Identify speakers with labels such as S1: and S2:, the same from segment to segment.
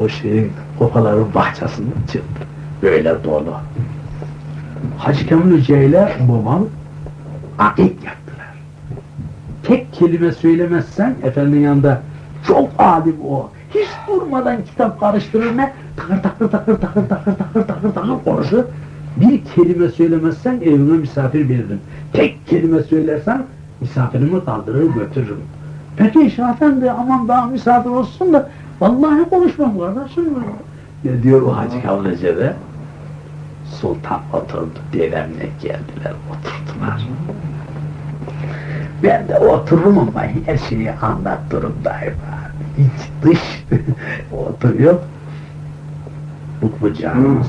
S1: o şeyin kopaların bahçesinde çıktı. Böyle dolu. Hacı Kemal Hoca babam akik yaptılar. Tek kelime söylemezsen efendinin yanında çok alim o. Hiç durmadan kitap karıştırır ne? Takır takır takır takır takır takır takır takır konuşur. Bir kelime söylemezsen evime misafir veririm. Tek kelime söylersen misafirimi kaldırır götürürüm. Peki Şah Efendi aman daha misafir olsun da vallahi konuşmam kardeşim. Ne diyor o Hacı Kemal Hoca da? Sultan oturdu, dedemle geldiler, oturdular. Ben de otururum ama her şeyi anlattırım daima. İç dış oturuyor. Mutlu canımız.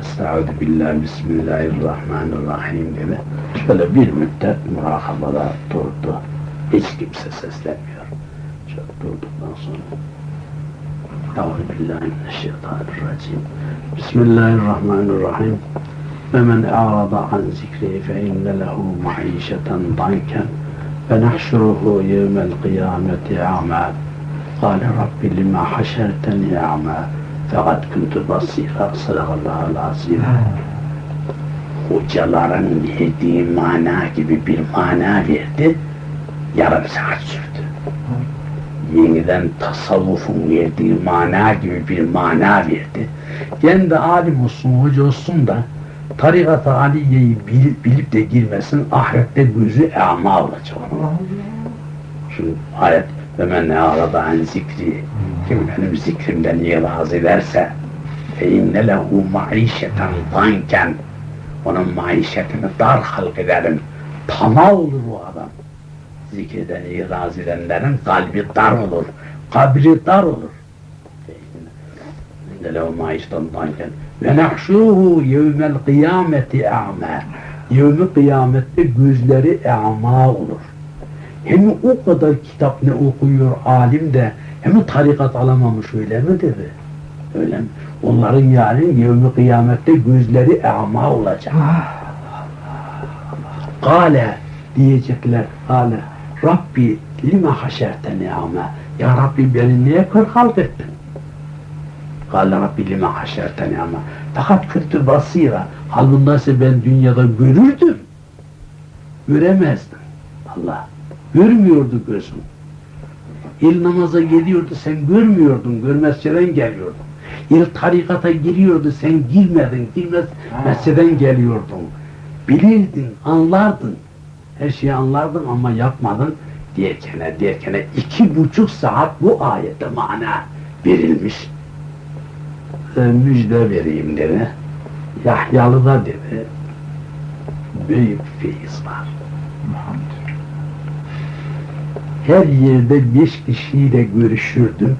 S1: Estaizu billah, bismillahirrahmanirrahim dedi. Şöyle bir müddet murakabada durdu. Hiç kimse seslenmiyor. Şöyle durduktan sonra Euzubillahimineşşeytanirracim. Bismillahirrahmanirrahim. Ve men a'rada an zikri fe inne lehu maişeten danken ve nahşuruhu yevmel kıyameti a'ma. Kâle Rabbi lima haşerteni a'ma. Fakat kuntu basira. Sadakallahu azim. Hocaların verdiği mana gibi bir mana verdi. Yarım saat sürdü yeniden tasavvufun verdiği mana gibi bir mana verdi. Kendi alim olsun, hoca olsun da tarikat-ı aliyeyi bilip, bilip de girmesin, ahirette gözü ema olacak. Şu ayet ve men ne arada an zikri kim benim zikrimden iraz ederse fe inne lehu maişeten danken onun maişetini dar halk ederim. Tama olur o adam zikreden, iraz edenlerin kalbi dar olur, kabri dar olur. Maiştandanken ve nahşuhu yevmel kıyameti a'ma yevmi kıyamette gözleri a'ma olur. Hem o kadar kitap ne okuyor alim de hem tarikat alamamış öyle mi dedi? Öyle mi? Onların yani yevmi kıyamette gözleri a'ma olacak. Kale diyecekler. Kale Rabbi lima haşerteni ama Ya Rabbi beni niye kör ettin? Kale Rabbi lima haşerteni ama fakat kötü basira halbundaysa ben dünyada görürdüm. Göremezdim. Allah. Görmüyordu gözüm. İl namaza geliyordu sen görmüyordun. Görmezçeden geliyordun. İl tarikata giriyordu sen girmedin. Girmez mesceden geliyordun. Bilirdin, anlardın her şeyi anlardın ama yapmadın diyekene diyekene iki buçuk saat bu ayete mana verilmiş. E, müjde vereyim dedi. Yahyalı'da dedi. Büyük feyiz var. Her yerde beş kişiyle görüşürdüm.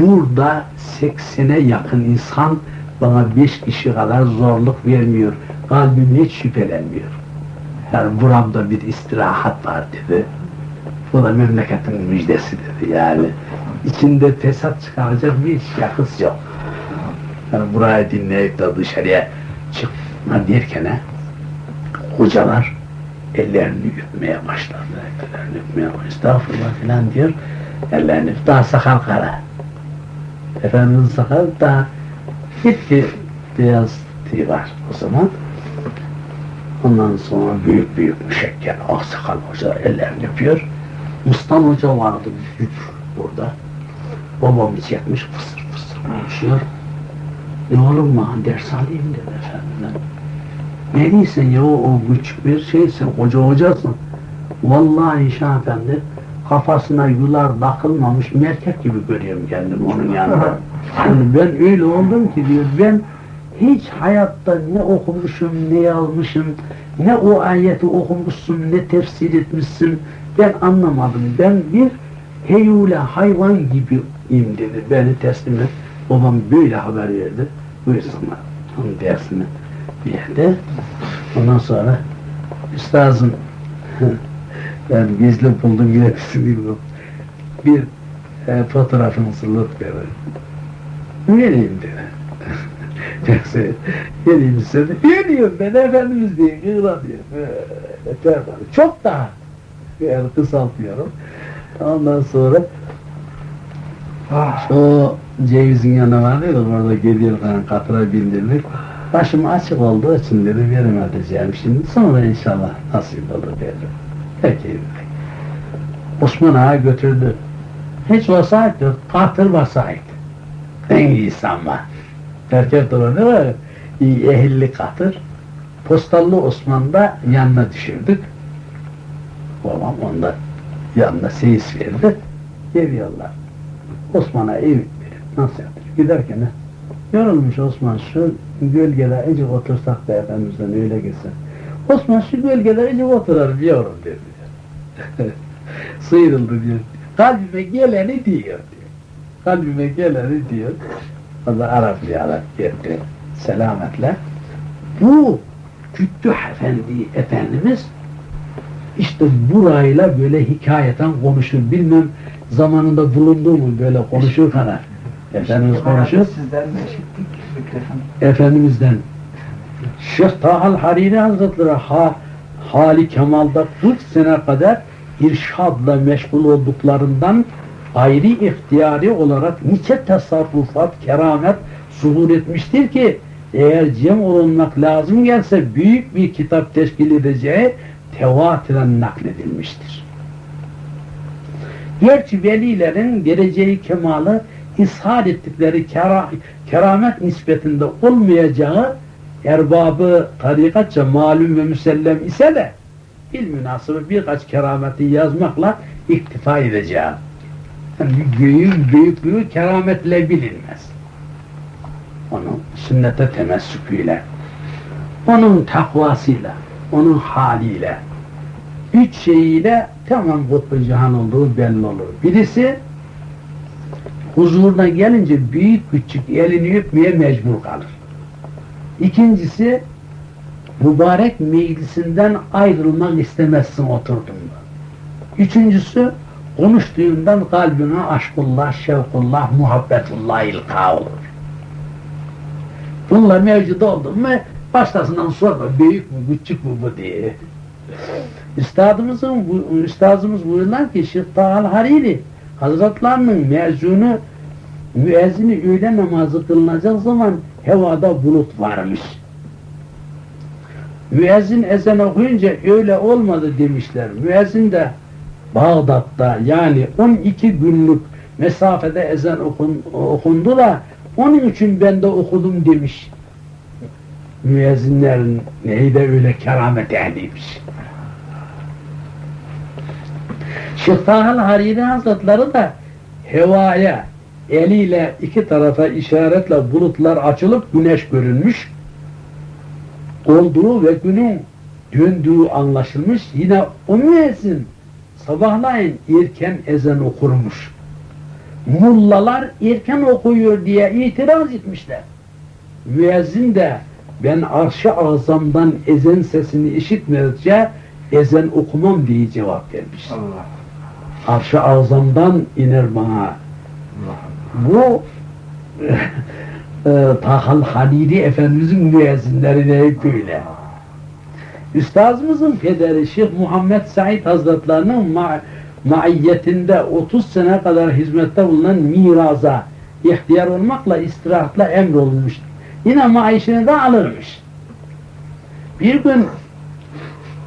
S1: Burada seksene yakın insan bana beş kişi kadar zorluk vermiyor. Kalbim hiç şüphelenmiyor. Yani buramda bir istirahat var dedi. Bu da memleketin müjdesi dedi yani. içinde fesat çıkaracak bir şahıs yok. Yani burayı dinleyip de dışarıya çıkma derken hocalar ellerini öpmeye başladı. Ellerini öpmeye başladı. Estağfurullah filan diyor. Ellerini daha sakal kara. Efendimizin sakal daha hiç beyaz tüy var o zaman. Ondan sonra büyük büyük müşekkel Aksakal Hoca ellerini öpüyor. Mustan Hoca vardı büyük burada. Babam çekmiş fısır fısır konuşuyor. Ne olur mu ders alayım dedi efendim. Ne değilsin ya o küçük bir şeysin, hoca hocasın. Vallahi Şah Efendi kafasına yular takılmamış merkep gibi görüyorum kendimi onun yanında. Yani ben öyle oldum ki diyor, ben hiç hayatta ne okumuşum, ne yazmışım, ne o ayeti okumuşsun, ne tefsir etmişsin, ben anlamadım. Ben bir heyule hayvan gibiyim dedi, beni teslim et. Babam böyle haber verdi, buyursunlar, onun dersini bir yerde. Ondan sonra, üstazım, ben gizli buldum yine bilmiyorum. Bir e, fotoğrafınızı lütfen vereyim dedi. Yoksa geleyim de geliyorum ben Efendimiz diye kıyıla diyor. Böyle Çok daha yani kısaltıyorum. Ondan sonra
S2: Ah,
S1: O cevizin yanına varıyorduk orada geliyorlar katıra bindirdik. Başım açık olduğu için dedi veremeyeceğim şimdi sonra inşallah nasip olur dedim. Peki. Osman Ağa götürdü. Hiç vasaydı, katır vasaydı. En iyisi ama. Erkek ne var? Ehilli katır. Postallı Osman'da yanına düşürdük. Babam onda yanına seyis verdi. Geliyorlar. Osman'a ev verip nasıl yaptı? Giderken he, yorulmuş Osman şu gölgede ecik otursak da Efendimiz'den öyle gitsin. Osman şu gölgede ecik oturalım yavrum dedi. Sıyrıldı diyor. Kalbime geleni diyor diyor. Kalbime geleni diyor. Arap bir Arap gitti. Selametle. Bu Küttüh Efendi Efendimiz işte burayla böyle hikayeten konuşur. Bilmem zamanında bulundu mu böyle konuşur kana. Efendimiz konuşur. Efendimiz'den Şeyh Tahal Hariri Hazretleri ha, hali kemalda 40 sene kadar irşadla meşgul olduklarından ayrı ihtiyari olarak nice tasarrufat, keramet zuhur etmiştir ki eğer cem olunmak lazım gelse büyük bir kitap teşkil edeceği tevatiren nakledilmiştir. Gerçi velilerin geleceği kemalı ishar ettikleri kera, keramet nispetinde olmayacağı erbabı tarikatça malum ve müsellem ise de bilmünasebı birkaç kerameti yazmakla iktifa edeceğim. Göğün büyüklüğü kerametle bilinmez. Onun sünnete temessüküyle, onun takvasıyla, onun haliyle, üç şeyiyle tamam kutbu cihan olduğu belli olur. Birisi huzuruna gelince büyük küçük elini öpmeye mecbur kalır. İkincisi mübarek meclisinden ayrılmak istemezsin oturduğunda. Üçüncüsü konuştuğundan kalbine aşkullah, şevkullah, muhabbetullah ilka olur. Bunlar mevcut oldu mu başkasından sorma büyük mü küçük mü bu diye. Üstadımızın, bu- üstadımız buyurulan ki Şeyh Tahal Hariri Hazretlerinin mezunu müezzini öğle namazı kılınacak zaman hevada bulut varmış. Müezzin ezan okuyunca öyle olmadı demişler. Müezzin de Bağdat'ta yani 12 günlük mesafede ezan okun, okundu da onun için ben de okudum demiş. Müezzinlerin neyde öyle keramet ehliymiş. Şeyh Tahal Hariri Hazretleri de hevaya eliyle iki tarafa işaretle bulutlar açılıp güneş görünmüş olduğu ve günün döndüğü anlaşılmış. Yine o müezzin sabahleyin erken ezan okurmuş. Mullalar erken okuyor diye itiraz etmişler. Müezzin de ben arş-ı azamdan ezan sesini işitmedikçe ezan okumam diye cevap vermiş.
S2: Allah.
S1: Arş-ı azamdan iner bana. Bu e, Tahal Halili Efendimizin müezzinleri de hep böyle. Üstazımızın pederi Şeyh Muhammed Said Hazretlerinin ma maiyetinde 30 sene kadar hizmette bulunan miraza ihtiyar olmakla istirahatla emrolunmuş. Yine maişini de alırmış. Bir gün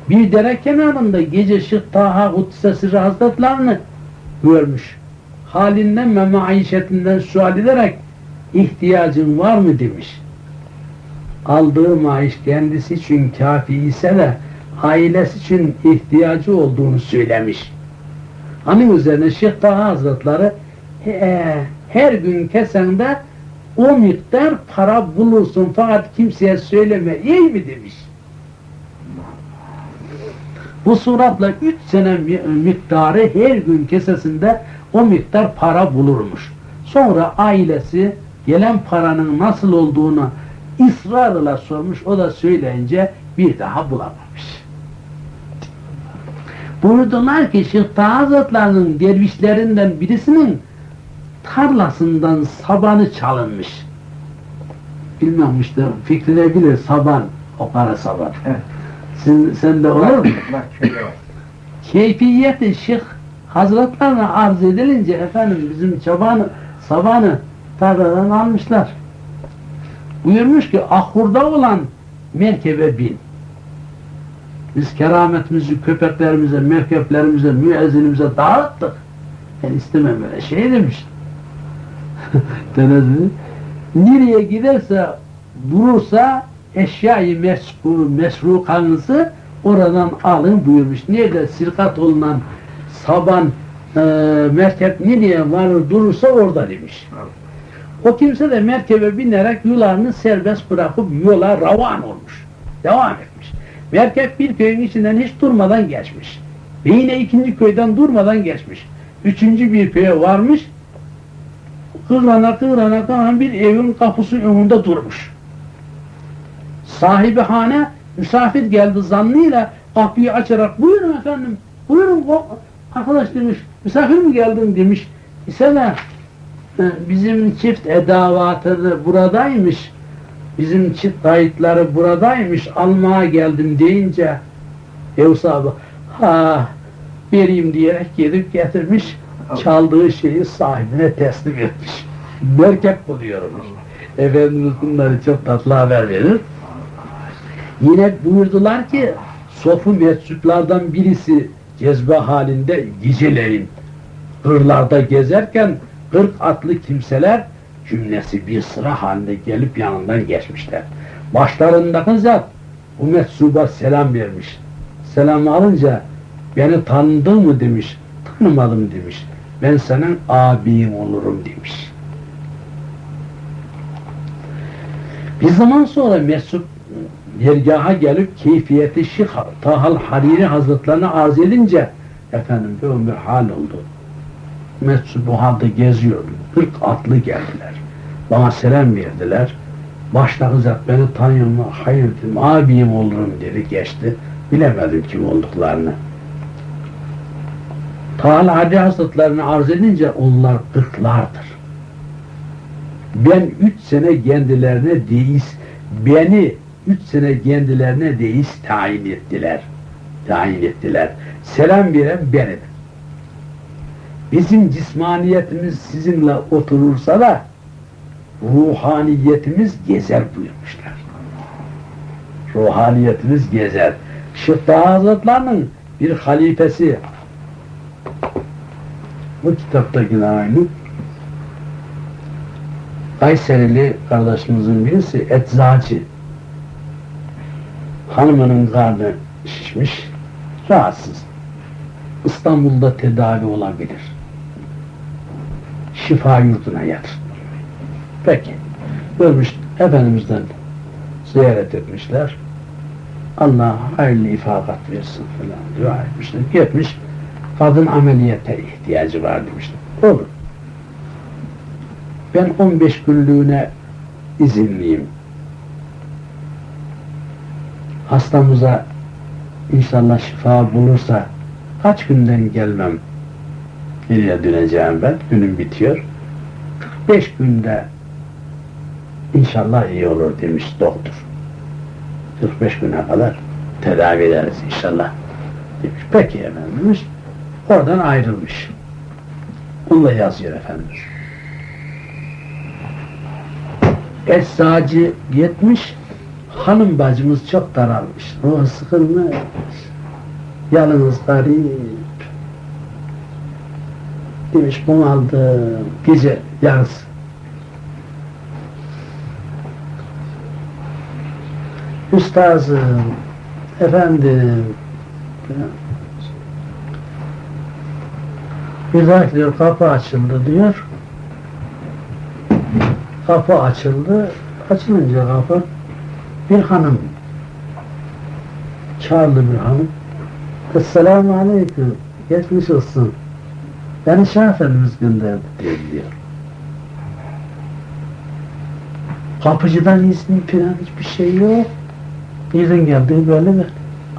S1: bir dere kenarında gece Şeyh Taha Sirri Hazretlerini görmüş. Halinden ve maişetinden sual ederek ihtiyacın var mı demiş. Aldığı maaş kendisi için kafi ise de ailesi için ihtiyacı olduğunu söylemiş. Onun üzerine Şeyh Taha Hazretleri "He, her gün kesende o miktar para bulursun fakat kimseye söyleme iyi mi demiş. Bu suratla üç sene mi- miktarı her gün kesesinde o miktar para bulurmuş. Sonra ailesi gelen paranın nasıl olduğunu ısrarla sormuş. O da söyleyince bir daha bulamamış. Buyurdular ki Şeyh Taha Hazretleri'nin dervişlerinden birisinin tarlasından sabanı çalınmış. Bilmem işte fikrine bilir saban, o kara saban.
S2: Evet.
S1: Sen, sen de olur mu? Keyfiyeti Şeyh Hazretlerine arz edilince efendim bizim çoban sabahını tarladan almışlar. Buyurmuş ki ahurda olan merkebe bin. Biz kerametimizi köpeklerimize, merkeplerimize, müezzinimize dağıttık. Ben istemem böyle şey demiş. Denedi. Nereye giderse durursa eşyayı mesru, mesrukanızı oradan alın buyurmuş. Nerede sirkat olunan saban e, merkep nereye varır durursa orada demiş. O kimse de merkebe binerek yularını serbest bırakıp yola ravan olmuş. Devam etmiş. Merkep bir köyün içinden hiç durmadan geçmiş. Ve yine ikinci köyden durmadan geçmiş. Üçüncü bir köye varmış. Kıvrana kıvrana kıvrana bir evin kapısı önünde durmuş. Sahibi hane misafir geldi zannıyla kapıyı açarak buyurun efendim buyurun arkadaş demiş misafir mi geldin demiş. İse de e, bizim çift edavatı buradaymış. Bizim çift kayıtları buradaymış. Almaya geldim deyince ev sahibi ha vereyim diyerek gidip getirmiş. Çaldığı şeyi sahibine teslim etmiş. Merkep buluyormuş. Efendimiz bunları çok tatlı haber verir. Yine buyurdular ki sofu meczuplardan birisi cezbe halinde geceleyin kırlarda gezerken kırk atlı kimseler cümlesi bir sıra halinde gelip yanından geçmişler. Başlarındaki zat bu metsuba selam vermiş. Selamı alınca beni tanıdın mı demiş. Tanımadım demiş. Ben senin abin olurum demiş. Bir zaman sonra Mesut dergaha gelip keyfiyeti Şeyh Tahal Hariri Hazretlerine arz edince efendim bir hal oldu. Bu halde geziyordu. 40 atlı geldiler. Bana selam verdiler. Baştaki zat beni tanıyor mu? Hayır dedim. Abim olurum dedi geçti. Bilemedim kim olduklarını. Tahal Hariri Hazretlerine arz edince onlar kırklardır. Ben üç sene kendilerine deist, beni üç sene kendilerine deist tayin ettiler. Tayin ettiler. Selam veren benim. Bizim cismaniyetimiz sizinle oturursa da ruhaniyetimiz gezer buyurmuşlar. Ruhaniyetimiz gezer. Şıhta Hazretlerinin bir halifesi bu kitaptaki aynı Kayserili kardeşimizin birisi eczacı. Hanımının karnı şişmiş, rahatsız. İstanbul'da tedavi olabilir. Şifa yurduna yatır. Peki. Ölmüş Efendimiz'den ziyaret etmişler. Allah hayırlı ifakat versin falan dua etmişler. Gitmiş, kadın ameliyata ihtiyacı var demişler. Olur. Ben 15 günlüğüne izinliyim. Hastamıza inşallah şifa bulursa kaç günden gelmem nereye döneceğim ben? Günüm bitiyor. 45 günde inşallah iyi olur demiş doktor. 45 güne kadar tedavi ederiz inşallah demiş. Peki efendimiz oradan ayrılmış. Onunla yazıyor efendimiz. Eczacı yetmiş, hanım bacımız çok daralmış. Ruhu sıkılmış. Yalnız garip. Demiş bunaldım. Gece yarısı. Üstazım, efendim, bir dakika diyor kapı açıldı diyor. Kapı açıldı. Açılınca kapı bir hanım çağırdı bir hanım. Esselamu aleyküm. Geçmiş olsun. Beni Şah Efendimiz gönderdi diyor. Kapıcıdan izni falan hiçbir şey yok. Nereden geldiği belli mi?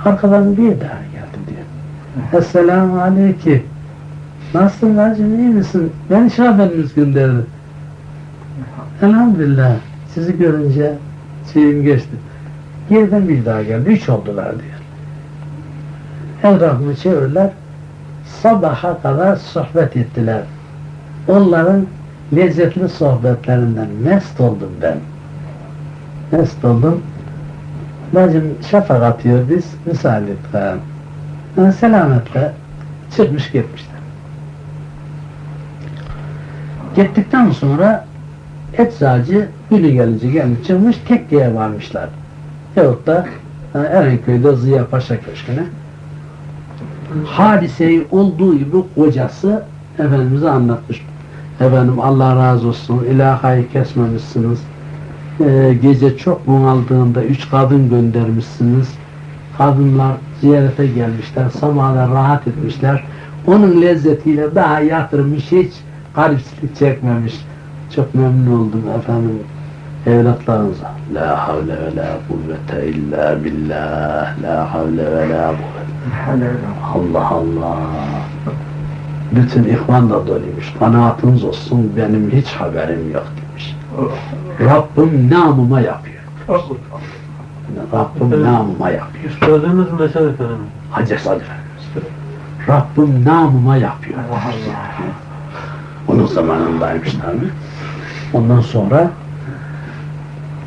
S1: Arkadan bir daha geldi diyor. Esselamu aleyküm. Nasılsın bacım iyi misin? Beni Şah Efendimiz gönderdi. Elhamdülillah sizi görünce şeyim geçti. Geriden bir daha geldi. Üç oldular diyor. Etrafımı çevirdiler. Sabaha kadar sohbet ettiler. Onların lezzetli sohbetlerinden mest oldum ben. Mest oldum. Bacım şafak atıyor biz misal et. Ha, selametle çıkmış gitmişler. Gittikten sonra eczacı günü gelince gelmiş çıkmış tekkeye varmışlar. Yahut da ha, Erenköy'de Ziya Paşa Köşkü'ne. Hadiseyi olduğu gibi kocası Efendimiz'e anlatmış. Efendim Allah razı olsun, ilahayı kesmemişsiniz. Ee, gece çok bunaldığında üç kadın göndermişsiniz. Kadınlar ziyarete gelmişler, sabahlar rahat etmişler. Onun lezzetiyle daha yatırmış, hiç garipsizlik çekmemiş. Çok memnun oldum efendim evlatlarınıza. La havle ve la kuvvete illa billah. La havle ve la kuvvete. Allah Allah. Bütün ihvan da doluymuş. Kanaatınız olsun benim hiç haberim yok demiş. Rabbim namıma yapıyor. Rabbim namıma yapıyor.
S3: Üstadımız mesel efendim.
S1: Hacı Sadı Efendimiz. Rabbim namıma yapıyor. Onun zamanındaymış tabi. Ondan sonra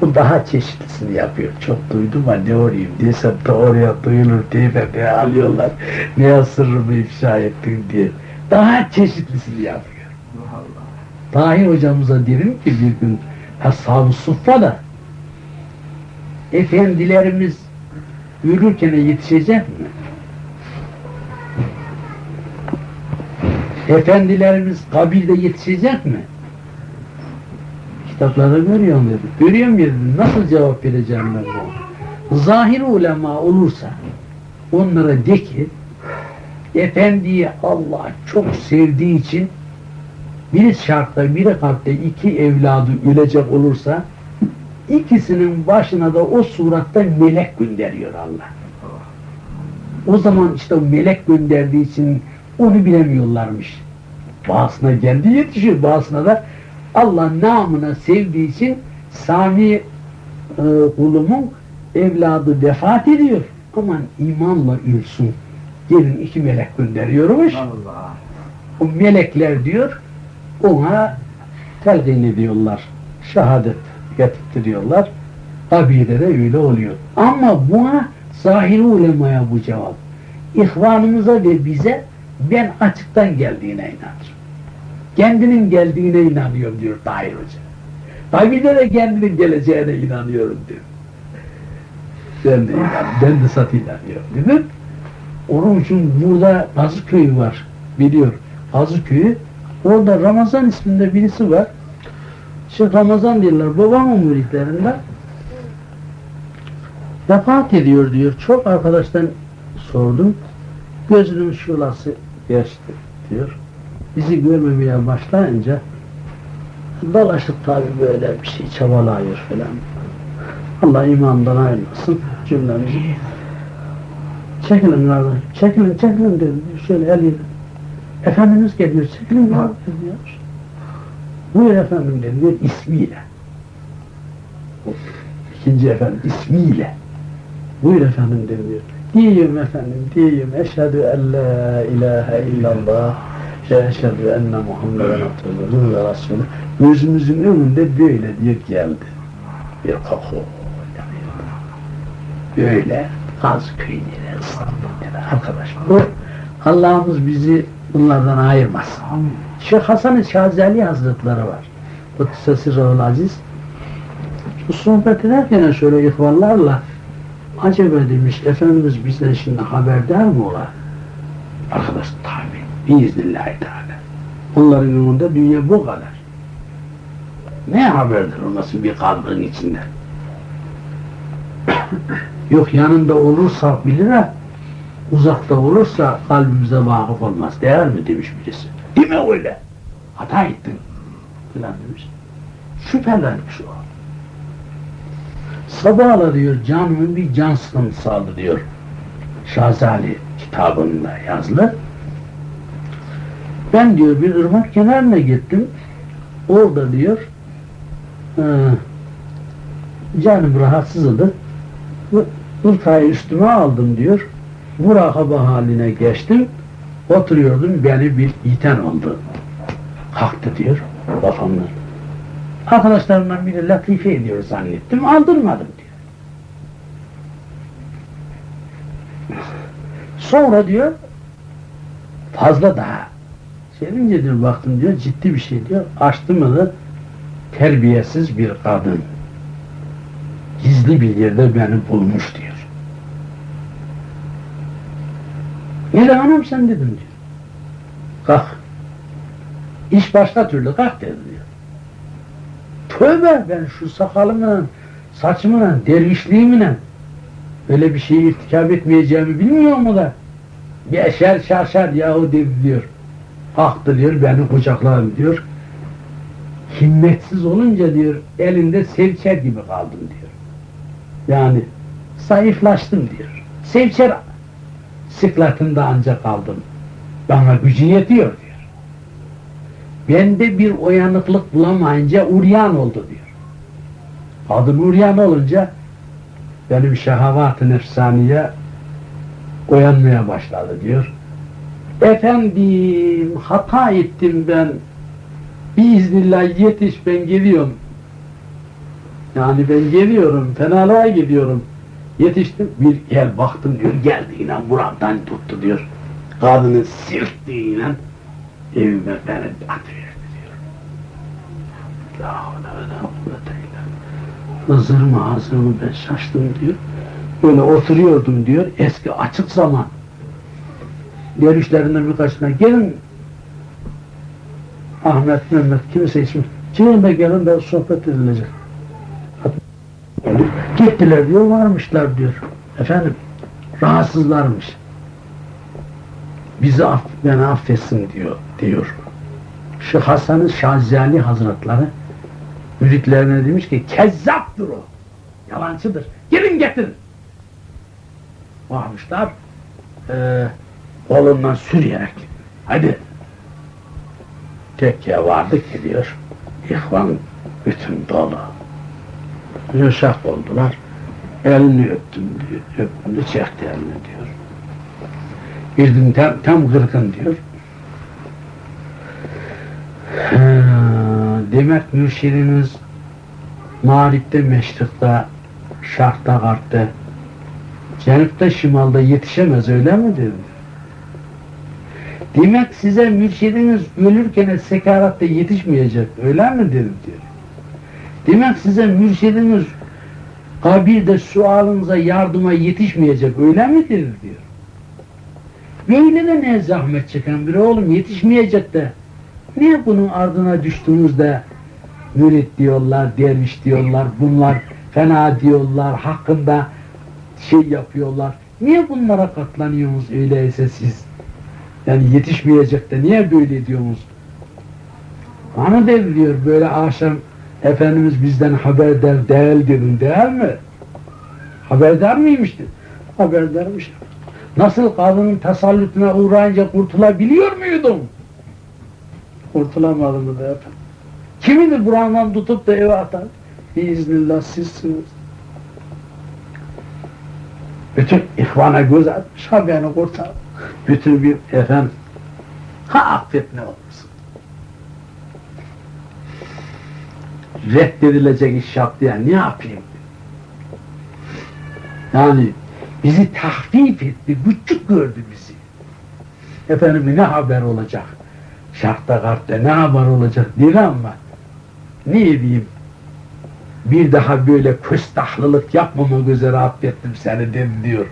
S1: bu daha çeşitlisini yapıyor. Çok duydum ama ne olayım diye de oraya duyulur diye de ne alıyorlar. Ne sırrımı ifşa ettin diye. Daha çeşitlisini yapıyor. Tahir hocamıza derim ki bir gün Ashab-ı Suffa'da efendilerimiz yürürken yetişecek mi? Efendilerimiz kabirde yetişecek mi? Kitaplarda görüyorum dedi. Görüyorum dedi. Nasıl cevap vereceğim ben bu? Zahir ulema olursa onlara de ki Efendiyi Allah çok sevdiği için biri şartta biri kalpte iki evladı ölecek olursa ikisinin başına da o suratta melek gönderiyor Allah. O zaman işte melek gönderdiği için onu bilemiyorlarmış. Bazısına kendi yetişiyor, bazısına da Allah namına sevdiği için Sami e, kulumun evladı vefat ediyor. Aman imanla ölsün. Gelin iki melek gönderiyormuş.
S2: Allah.
S1: O melekler diyor ona telkin ediyorlar. Şehadet getirtiyorlar. Kabirde de öyle oluyor. Ama buna zahiri ulemaya bu cevap. İhvanımıza ve bize ben açıktan geldiğine inanırım. Kendinin geldiğine inanıyorum diyor Tahir Hoca. Kabirde de kendinin geleceğine inanıyorum diyor. Ben de inanıyorum. Ben de sat inanıyorum. Değil? Onun için burada Kazıköy var. Biliyor. Kazıköy'ü orada Ramazan isminde birisi var. Şey Ramazan diyorlar. Babamın müritlerinden vefat ediyor diyor. Çok arkadaştan sordum. Gözünün şulası geçti diyor. Bizi görmemeye başlayınca dolaşıp tabi böyle bir şey çabalıyor falan. Allah imandan ayırmasın cümlemizi. Çekilin kardeşim, çekilin, çekilin dedi. Şöyle el. Efendimiz geliyor, çekilin diyor. Buyur efendim dedi, ismiyle. İkinci efendim, ismiyle. Buyur efendim dedi. Diyeyim efendim, diyeyim. Eşhedü en la ilahe illallah ve eşhedü enne Muhammeden Abdülhamid ve Resulü. Gözümüzün önünde böyle diyor geldi. Bir koku. Böyle Kazköy'de, İstanbul'da arkadaş. Bu Allah'ımız bizi bunlardan ayırmasın. Şeyh Hasan-ı Şazeli Hazretleri var. Kutsesi Rahul Aziz. Bu sohbet ederken şöyle ihvallarla acaba demiş Efendimiz bizden şimdi haberdar mı ola? Arkadaş tabi. Biiznillahü teala. Onların önünde dünya bu kadar. Ne haberdar olması bir kalbin içinde? Yok yanında olursa bilir ha, uzakta olursa kalbimize vakıf olmaz. Değer mi demiş birisi. Değil mi öyle? Hata ettin. Filan demiş. Şüphelenmiş o. Sabahla diyor canımın bir can sıkıntısı aldı diyor. Şazali kitabında yazılı. Ben diyor bir ırmak kenarına gittim. Orada diyor e, canım rahatsızdı. Bu hırkayı üstüme aldım diyor. Murakaba haline geçtim. Oturuyordum beni bir iten oldu. Kalktı diyor. Kafamdan. Arkadaşlarımdan biri latife ediyor zannettim, aldırmadım diyor. Sonra diyor, fazla daha sevince diyor baktım diyor, ciddi bir şey diyor, açtı mı da terbiyesiz bir kadın gizli bir yerde beni bulmuş diyor. Ne anam sen dedim diyor. Kalk. İş başka türlü kalk dedi diyor. Tövbe ben şu sakalımla, saçımla, dervişliğimle öyle bir şeyi irtikap etmeyeceğimi bilmiyor mu da? Beşer şaşar yahu dedi diyor. Kalktı diyor beni kucakladı diyor. Himmetsiz olunca diyor elinde sevçer gibi kaldım diyor. Yani zayıflaştım diyor. Sevçer sıklatında ancak kaldım. Bana gücü yetiyor diyor. Bende bir uyanıklık bulamayınca uryan oldu diyor. Kadın uryan olunca benim şehavat-ı nefsaniye uyanmaya başladı diyor. Efendim hata ettim ben. Biiznillah yetiş ben geliyorum. Yani ben geliyorum, fenalığa gidiyorum. Yetiştim, bir gel baktım diyor, geldiğine buramdan tuttu diyor. Kadını silktiğine evime beni atıverdi diyor. La ve la kuvvete illa. Hızır mı hazır mı ben şaştım diyor. Böyle oturuyordum diyor, eski açık zaman. Dervişlerinden birkaçına gelin Ahmet, Mehmet, kimse ismi. De gelin de sohbet edilecek. Gittiler diyor, varmışlar diyor. Efendim, rahatsızlarmış. Bizi aff, beni affetsin diyor, diyor. Şu Hasan-ı Şazali Hazretleri müritlerine demiş ki, kezzaptır o. Yalancıdır. Gelin getirin. Varmışlar, eee kolundan sürüyerek. Hadi. Tekke vardık gidiyor. İhvan bütün dolu. Yuşak oldular. Elini öptüm diyor. Öptüm de çekti elini diyor. Girdim tam, tam kırkın diyor. Demek mürşidiniz Mağrip'te, Meşrik'te, Şark'ta, Garp'ta, Cenup'ta, Şimal'da yetişemez öyle mi dedi. Demek size mürşidiniz ölürken sekaratta yetişmeyecek öyle mi dedi diyor. Demek size mürşidiniz kabirde sualınıza yardıma yetişmeyecek öyle mi dedi diyor. Böyle de ne zahmet çeken biri oğlum yetişmeyecek de niye bunun ardına düştüğünüzde mürit diyorlar, derviş diyorlar, bunlar fena diyorlar, hakkında şey yapıyorlar. Niye bunlara katlanıyorsunuz öyleyse siz? Yani yetişmeyecek de niye böyle diyorsunuz? Bana diyor böyle akşam Efendimiz bizden haberdar değil dedin değil mi? Haberdar mıymıştı? Haberdarmış. Nasıl kadının tasallutuna uğrayınca kurtulabiliyor muydun? Kurtulamadım da efendim. Kimidir burandan tutup da eve atar? Biiznillah sizsiniz. Bütün ihvana göz atmış, ha beni kurtar. Bütün bir efendim, ha affet ne olursun. Reddedilecek iş yaptı ya, ne yapayım? Yani bizi tahfif etti, küçük gördü bizi. Efendim ne haber olacak? Şartta kartta ne haber olacak değil ama ne edeyim? Bir daha böyle küstahlılık yapmamak üzere affettim seni dedi diyor.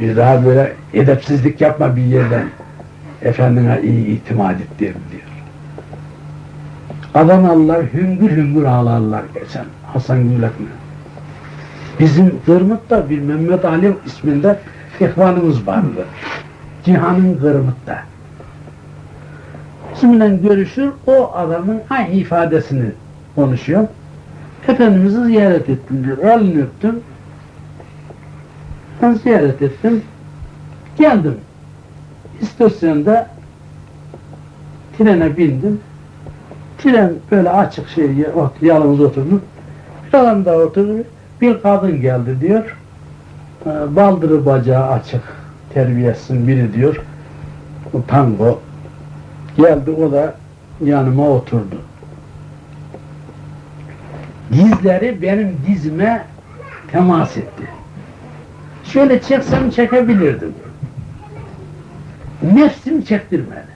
S1: Bir daha böyle edepsizlik yapma bir yerden. Efendine iyi itimat et derim diyor. Adanalılar hüngür hüngür ağlarlar geçen Hasan Gülek'le. Bizim Kırmıt'ta bir Mehmet Ali isminde ihvanımız vardı. Cihan'ın Kırmıt'ta. Bizimle görüşür, o adamın aynı ifadesini konuşuyor. Efendimiz'i ziyaret ettim diyor. Elini öptüm. Ben ziyaret ettim. Geldim. İstasyonda trene bindim. Tren böyle açık şey, yalnız oturdum. Bir adam da oturdu. Bir kadın geldi diyor. Ee, Baldırı bacağı açık. Terbiyesiz biri diyor. O tango. Geldi o da yanıma oturdu. Dizleri benim dizime temas etti. Şöyle çeksem çekebilirdim. Nefsim çektirmedi.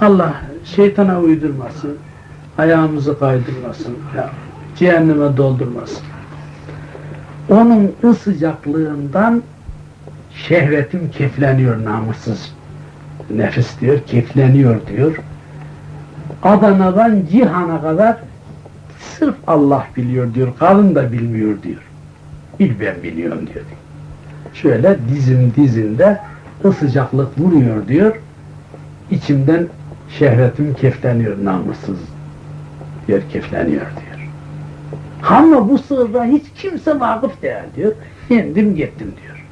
S1: Allah şeytana uydurmasın, ayağımızı kaydırmasın, ya, cehenneme doldurmasın. Onun ısıcaklığından şehvetim kefleniyor namussuz. Nefis diyor, kefleniyor diyor. Adana'dan Cihan'a kadar sırf Allah biliyor diyor, kadın da bilmiyor diyor. Bil ben biliyorum diyor. Şöyle dizim dizinde ısıcaklık vuruyor diyor. İçimden şehvetim kefleniyor namussuz. Diyor kefleniyor diyor. Ama bu sırra hiç kimse vakıf değil diyor. Yendim gittim diyor.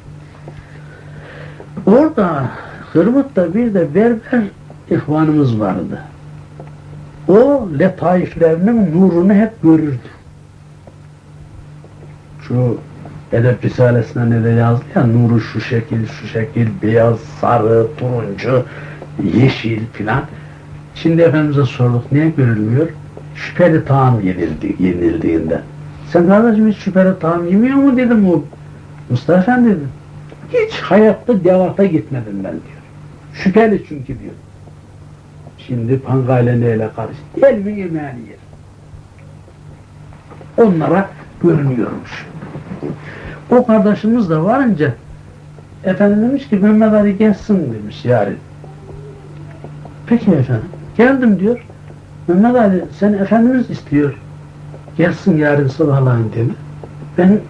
S1: Orada Hırmut'ta bir de berber ihvanımız vardı. O letaiflerinin nurunu hep görürdü. Şu Edep Risalesi'ne ne de yazdı ya, nuru şu şekil, şu şekil, beyaz, sarı, turuncu, yeşil filan. Şimdi Efendimiz'e sorduk, niye görülmüyor? Şüpheli taam yenildi, yenildiğinde. Sen kardeşim hiç şüpheli taam yemiyor mu dedim o. Mustafa Efendi dedim. Hiç hayatta devata gitmedim ben diyor. Şüpheli çünkü diyor. Şimdi pangayla neyle karıştı? Elmi yemeğini yer. Onlara görünüyormuş. O kardeşimiz de varınca efendim demiş ki Mehmet Ali gelsin demiş yarın. Peki efendim. Geldim diyor. Mehmet Ali sen Efendimiz istiyor. Gelsin yarın sabahlayın dedi. Ben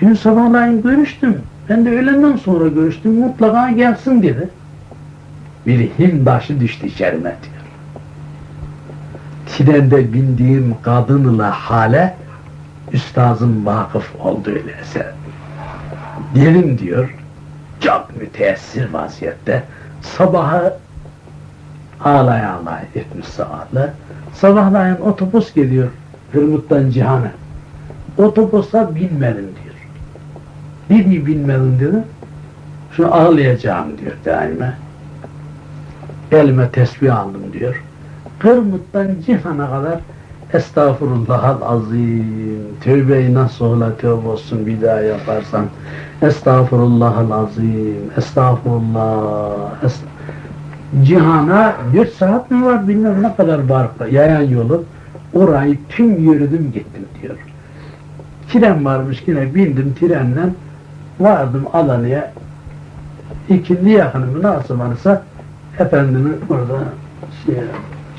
S1: dün sabahlayın görüştüm. Ben de öğlenden sonra görüştüm. Mutlaka gelsin dedi. Bir himdaşı düştü içerime diyor. Trende bindiğim kadınla hale üstazım vakıf oldu öyleyse. Diyelim diyor, çok müteessir vaziyette sabaha ağlay ağlay etmiş zavallı. Sabahleyin otobüs geliyor Hırmut'tan Cihan'a. Otobüse binmedim diyor. Ne diye binmedim dedi. Şu ağlayacağım diyor daima. Elime tesbih aldım diyor. Kırmut'tan Cihan'a kadar Estağfurullahal azim. Tövbeyi nasıl ola tövbe olsun bir daha yaparsan. Estağfurullahal azim. Estağfurullah. Est Cihana 4 saat mi var bilmem ne kadar var yayan yolu. Orayı tüm yürüdüm gittim diyor. Tren varmış yine bindim trenle vardım Adana'ya. İkindi yakınımı nasıl varsa efendimin orada şey,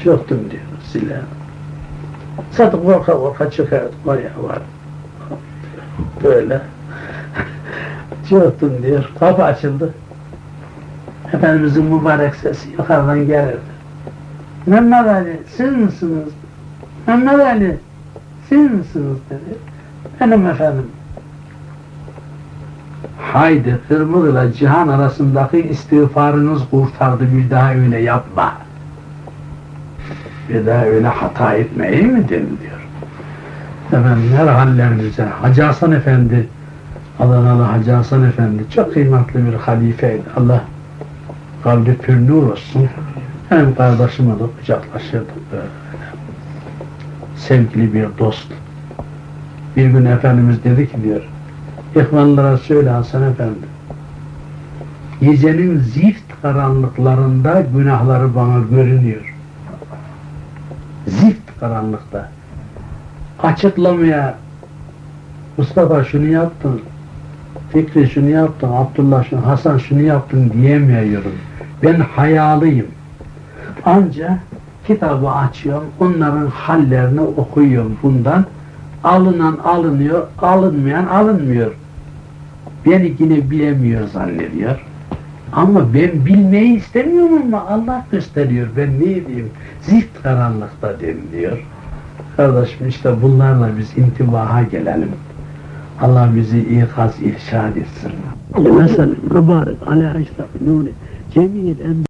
S1: çöktüm diyor silah. Zaten korka korka çıkardık oraya var. Böyle. Çöktüm diyor. Kapı açıldı. Efendimizin mübarek sesi yukarıdan gelirdi. Mehmet Ali siz misiniz? Mehmet Ali siz misiniz dedi. Benim efendim. Haydi Kırmızı'yla Cihan arasındaki istiğfarınız kurtardı bir daha öyle yapma. Bir daha öyle hata etmeyi mi dedi diyor. Efendim her hallerinize Hacı Hasan Efendi Adanalı Hacı Hasan Efendi çok kıymetli bir halifeydi. Allah kalbi pür nur olsun. Hem kardeşime de kucaklaşırdık böyle. Sevgili bir dost. Bir gün Efendimiz dedi ki diyor, İhvanlara söyle Hasan Efendi, gecenin zift karanlıklarında günahları bana görünüyor. Karanlıkta. Açıklamaya Mustafa şunu yaptın, Fikri şunu yaptın, Abdullah şunu, Hasan şunu yaptın diyemiyorum. Ben hayalıyım. Ancak kitabı açıyorum, onların hallerini okuyorum bundan. Alınan alınıyor, alınmayan alınmıyor. Beni yine bilemiyor zannediyor. Ama ben bilmeyi istemiyorum ama Allah gösteriyor. Ben ne diyeyim? Zift karanlıkta dedim diyor. Kardeşim işte bunlarla biz intibaha gelelim. Allah bizi ikaz, irşad etsin. Mesela mübarek aleyhisselam nuri cemiyet